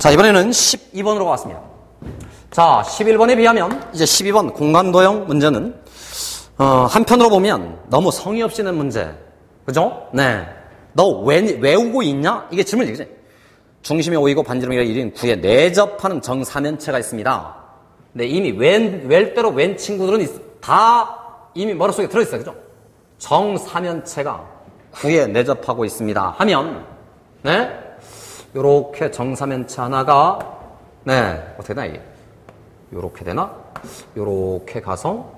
자, 이번에는 12번으로 가겠습니다. 자, 11번에 비하면 이제 12번 공간도형 문제는 어, 한편으로 보면 너무 성의 없이 낸 문제. 그죠? 네. 너 왜, 외우고 있냐? 이게 질문이지. 중심이 5이고 반지름이가 1인 9에 내접하는 정사면체가 있습니다. 네, 이미 웬, 웰대로 웬 친구들은 있- 다 이미 머릿속에 들어있어요. 그죠? 정사면체가 9에 내접하고 있습니다. 하면, 네? 요렇게 정사면체 하나가, 네, 어떻게 되나, 이게? 요렇게 되나? 요렇게 가서,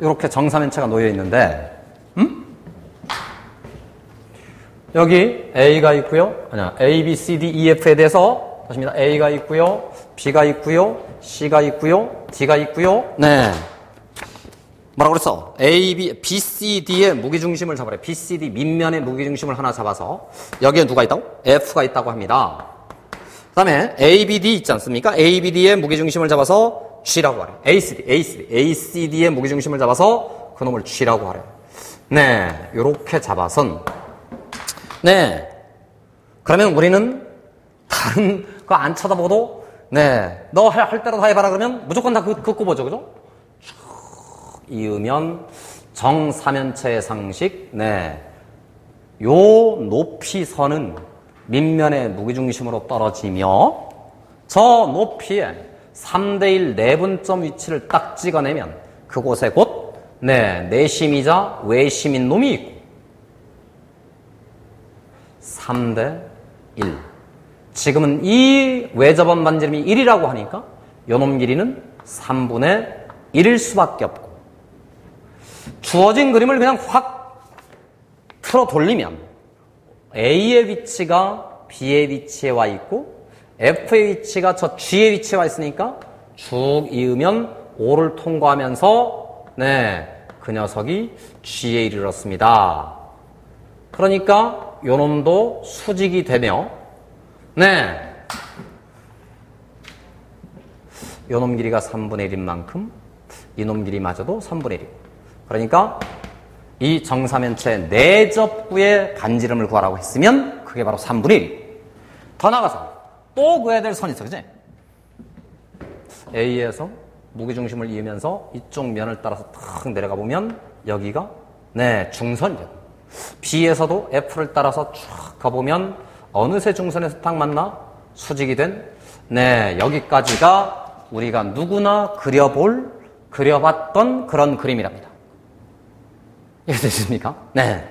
요렇게 정사면체가 놓여 있는데, 음? 여기 A가 있고요. 아니야. A, B, C, D, E, F에 대해서 다시입니다. A가 있고요. B가 있고요. C가 있고요. D가 있고요. 네. 뭐라고 그랬어? A, B, B, C, D의 무게중심을 잡아래. B, C, D 밑면의 무게중심을 하나 잡아서 여기에 누가 있다고? F가 있다고 합니다. 그 다음에 A, B, D 있지 않습니까? A, B, D의 무게중심을 잡아서 G라고 하래. A, C, D, A, C, D, A, C, D의 무게중심을 잡아서 그놈을 G라고 하래. 네. 요렇게 잡아선 네. 그러면 우리는 다른 거 안 쳐다보고도 네. 너 할, 할 대로 다 해봐라 그러면 무조건 다 그, 긋고 보죠. 그죠? 쭉 이으면 정사면체의 상식 네. 요 높이선은 밑면의 무게중심으로 떨어지며 저 높이에 3대1 내분점 위치를 딱 찍어내면 그곳에 곧 네, 내심이자 외심인 놈이 있고 3대 1. 지금은 이 외접원 반지름이 1이라고 하니까 요놈 길이는 3분의 1일 수밖에 없고 주어진 그림을 그냥 확 틀어 돌리면 A의 위치가 B의 위치에 와 있고 F의 위치가 저 G의 위치에 와 있으니까 쭉 이으면 O를 통과하면서 네, 그 녀석이 G에 이르렀습니다. 그러니까 요놈도 수직이 되며 네 요놈 길이가 3분의 1인 만큼 이놈 길이마저도 3분의 1이고 그러니까 이 정사면체 내접구의 반지름을 구하라고 했으면 그게 바로 3분의 1. 더 나가서 또 그어야 될 선이 있어, 그지? A에서 무게중심을 이으면서 이쪽 면을 따라서 탁 내려가 보면 여기가 네 중선이죠. B에서도 F를 따라서 쭉 가보면 어느새 중선에서 딱 만나 수직이 된 네 여기까지가 우리가 누구나 그려볼 그려봤던 그런 그림이랍니다. 이해되십니까? 네.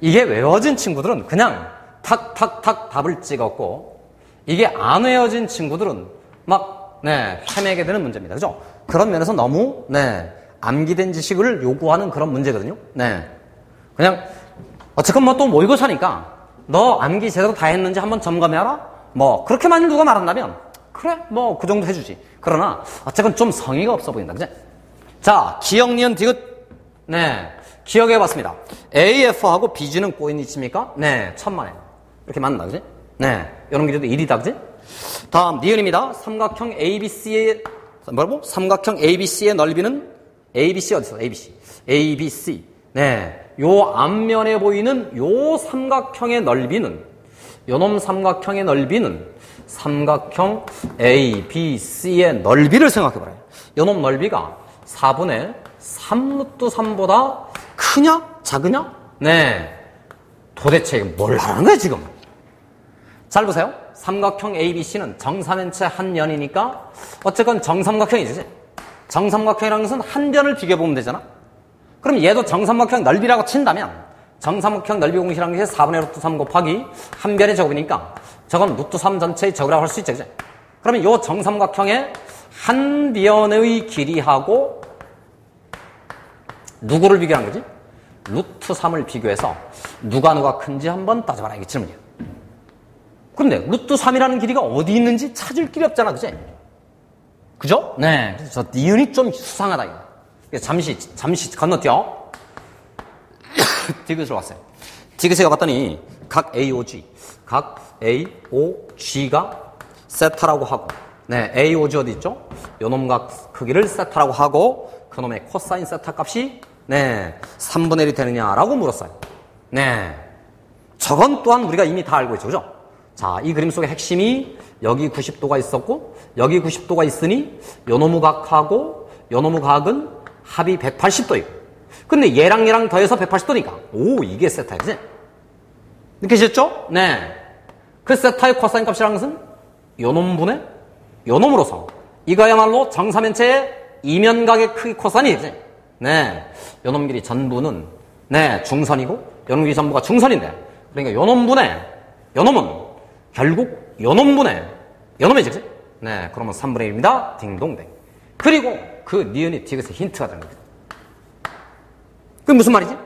이게 외워진 친구들은 그냥 탁탁탁 답을 찍었고 이게 안 외워진 친구들은 막 네, 헤매게 되는 문제입니다. 그죠? 그런 면에서 너무 네, 암기된 지식을 요구하는 그런 문제거든요. 네. 그냥 어쨌건 뭐 또 모의고사니까 너 암기 제대로 다 했는지 한번 점검해라. 뭐 그렇게 만일 누가 말한다면 그래 뭐 그 정도 해주지. 그러나 어쨌건 좀 성의가 없어 보인다. 그지? 자 기억 니은 디귿 네 기억해 봤습니다. AF하고 BG는 꼬인 위치입니까? 네 천만에 이렇게 맞는다. 그지? 네 이런 길이도 1이다. 그지? 다음 니은입니다. 삼각형 ABC의 뭐라고? 삼각형 ABC의 넓이는 ABC 어디 있어? ABC. ABC. 네. 요 앞면에 보이는 요 삼각형의 넓이는 요놈 삼각형의 넓이는 삼각형 ABC의 넓이를 생각해 보라요. 요놈 넓이가 4분의 3루트 3보다 크냐? 작으냐? 네. 도대체 뭘 하는 거야, 지금? 잘 보세요. 삼각형 ABC는 정사면 체 한 면이니까 어쨌건 정삼각형이지. 정삼각형이라는 것은 한 변을 비교해보면 되잖아. 그럼 얘도 정삼각형 넓이라고 친다면 정삼각형 넓이 공식이라는 것이 4분의 루트 3 곱하기 한 변의 제곱이니까 저건 루트 3 전체의 제곱이라고 할 수 있죠. 그죠? 그러면 요 정삼각형의 한 변의 길이하고 누구를 비교한 거지? 루트 3을 비교해서 누가 누가 큰지 한번 따져봐라. 이게 질문이에요. 그런데 루트 3이라는 길이가 어디 있는지 찾을 길이 없잖아. 그지? 그죠? 네. 그래서 저 니은이 좀 수상하다. 이거. 잠시, 잠시 건너뛰어. 디귿을 왔어요. 디귿에 가봤더니 각 AOG, 각 AOG가 세타라고 하고, 네, AOG 어디 있죠? 요놈 각 크기를 세타라고 하고, 그놈의 코사인 세타 값이, 네, 3분의 1이 되느냐라고 물었어요. 네. 저건 또한 우리가 이미 다 알고 있죠. 그죠? 자, 이 그림 속의 핵심이 여기 90도가 있었고, 여기 90도가 있으니, 요놈의 각하고, 요놈의 각은 합이 180도이고. 근데 얘랑 얘랑 더해서 180도니까. 오, 이게 세타야, 그지? 느끼셨죠? 네. 그 세타의 코사인 값이라는 것은 요놈분의 요놈으로서 이거야말로 정사면체의 이면각의 크기 코사인이지. 네. 요놈 길이 전부는 네, 중선이고 길이 전부가 중선인데 그러니까 요놈분의 요놈은 결국 요놈분의 요놈의 지 네, 그러면 3분의 1입니다. 딩동댕. 그리고 그 니은이 뒤에서 힌트가 되는 거죠. 그게 무슨 말이지?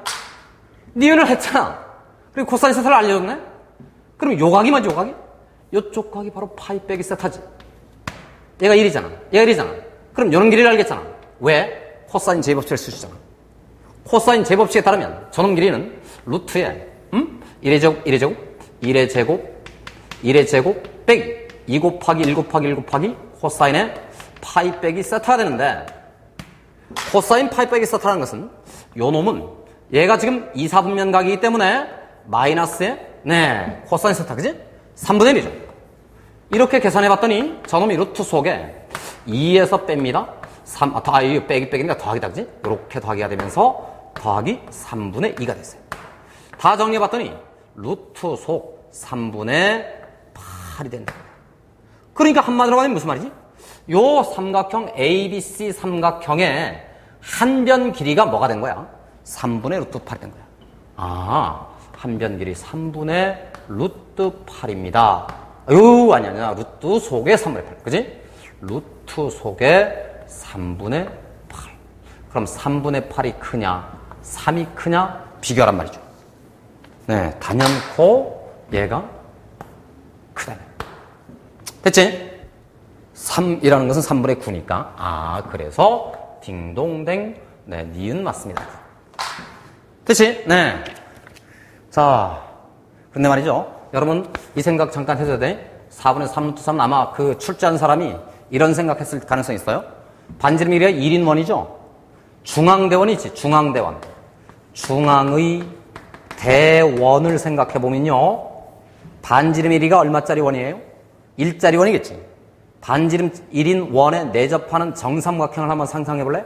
니은을 했잖아. 그리고 코사인 세타를 알려줬네? 그럼 요각이 맞지, 요각이? 요쪽 각이 바로 파이 빼기 세타지. 얘가 1이잖아. 얘가 1이잖아. 그럼 요런 길이를 알겠잖아. 왜? 코사인 제법칙을 쓰시잖아. 코사인 제법칙에 따르면 저놈 길이는 루트에 음? 1의 제곱, 1의 제곱, 1의 제곱, 1의 제곱 빼기 2 곱하기 1 곱하기 1 곱하기 코사인의 파이 빼기 세타가 되는데 코사인 파이 빼기 세타라는 것은 요 놈은 얘가 지금 2, 4분면각이기 때문에 마이너스의 네 코사인 세타 그지? 3분의 1이죠. 이렇게 계산해 봤더니 저놈이 루트 속에 2에서 뺍니다. 3, 아, 더, 이 빼기 빼기니까 더하기다 그지? 이렇게 더하기가 되면서 더하기 3분의 2가 됐어요. 다 정리해 봤더니 루트 속 3분의 8이 된다. 그러니까 한마디로 하면 무슨 말이지? 요 삼각형 ABC 삼각형의 한 변 길이가 뭐가 된 거야? 3분의 루트 8이 된 거야. 아, 한 변 길이 3분의 루트 8입니다. 아유, 아니, 아니야. 루트 속에 3분의 8. 그지? 루트 속에 3분의 8. 그럼 3분의 8이 크냐? 3이 크냐? 비교하란 말이죠. 네, 단연코 얘가 크다는. 됐지? 3이라는 것은 3분의 9니까. 아, 그래서 딩동댕. 네, 니은 맞습니다. 됐지? 네. 자, 근데 말이죠. 여러분, 이 생각 잠깐 해줘야 돼. 4분의 3루트 3은 아마 그 출제한 사람이 이런 생각했을 가능성이 있어요. 반지름이가 1인 원이죠. 중앙대원이 있지, 중앙대원. 중앙의 대원을 생각해 보면요. 반지름 1이가 얼마짜리 원이에요? 1짜리 원이겠지. 반지름 1인 원에 내접하는 정삼각형을 한번 상상해 볼래?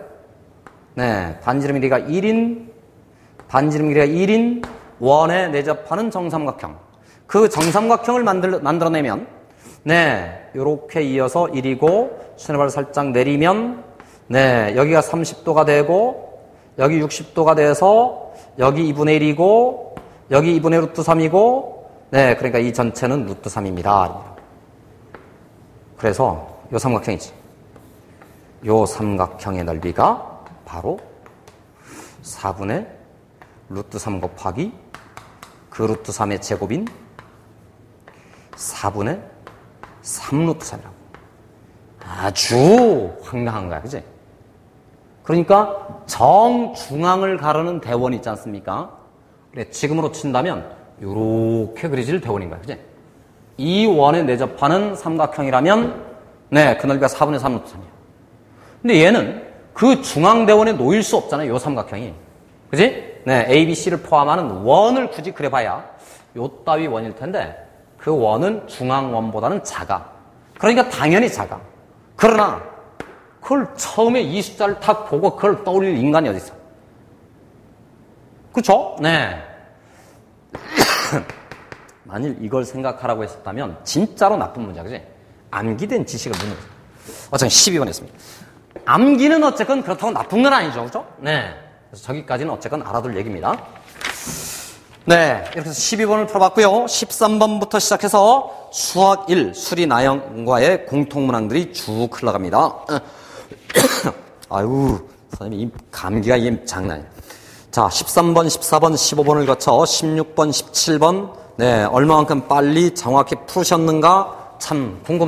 네. 반지름 1이가 1인, 반지름 길이가 1인 원에 내접하는 정삼각형. 그 정삼각형을 만들, 만들어내면, 네. 요렇게 이어서 1이고, 수뇌발을 살짝 내리면, 네. 여기가 30도가 되고, 여기 60도가 돼서, 여기 2분의 1이고, 여기 2분의 루트 3이고, 네. 그러니까 이 전체는 루트 3입니다. 그래서 요 삼각형이지. 요 삼각형의 넓이가 바로 4분의 루트 3 곱하기 그 루트 3의 제곱인 4분의 3 루트 3이라고. 아주 황당한 거야, 그지? 그러니까 정중앙을 가르는 대원이 있지 않습니까? 그래, 지금으로 친다면 이렇게 그려질 대원인 거야, 그지? 이 원에 내접하는 삼각형이라면 네, 그 넓이가 4분의 3 루트 3이야. 근데 얘는 그 중앙대원에 놓일 수 없잖아요, 요 삼각형이. 그지? 네, A, B, C를 포함하는 원을 굳이 그려봐야 요 따위 원일 텐데 그 원은 중앙원보다는 작아. 그러니까 당연히 작아. 그러나 그걸 처음에 이 숫자를 딱 보고 그걸 떠올릴 인간이 어디 있어? 그렇죠? 네. 만일 이걸 생각하라고 했었다면 진짜로 나쁜 문제야, 그지? 암기된 지식을 묻는 거죠. 어쨌든 12번 했습니다. 암기는 어쨌건 그렇다고 나쁜 건 아니죠, 그죠? 네. 그래서 저기까지는 어쨌건 알아둘 얘기입니다. 네. 이렇게 해서 12번을 풀어봤고요. 13번부터 시작해서 수학 1, 수리 나영과의 공통문항들이 쭉 흘러갑니다. 아유, 선생님, 이 감기가 이게 장난이에요. 자, 13번, 14번, 15번을 거쳐 16번, 17번, 네, 얼마만큼 빨리 정확히 푸셨는가 참 궁금합니다.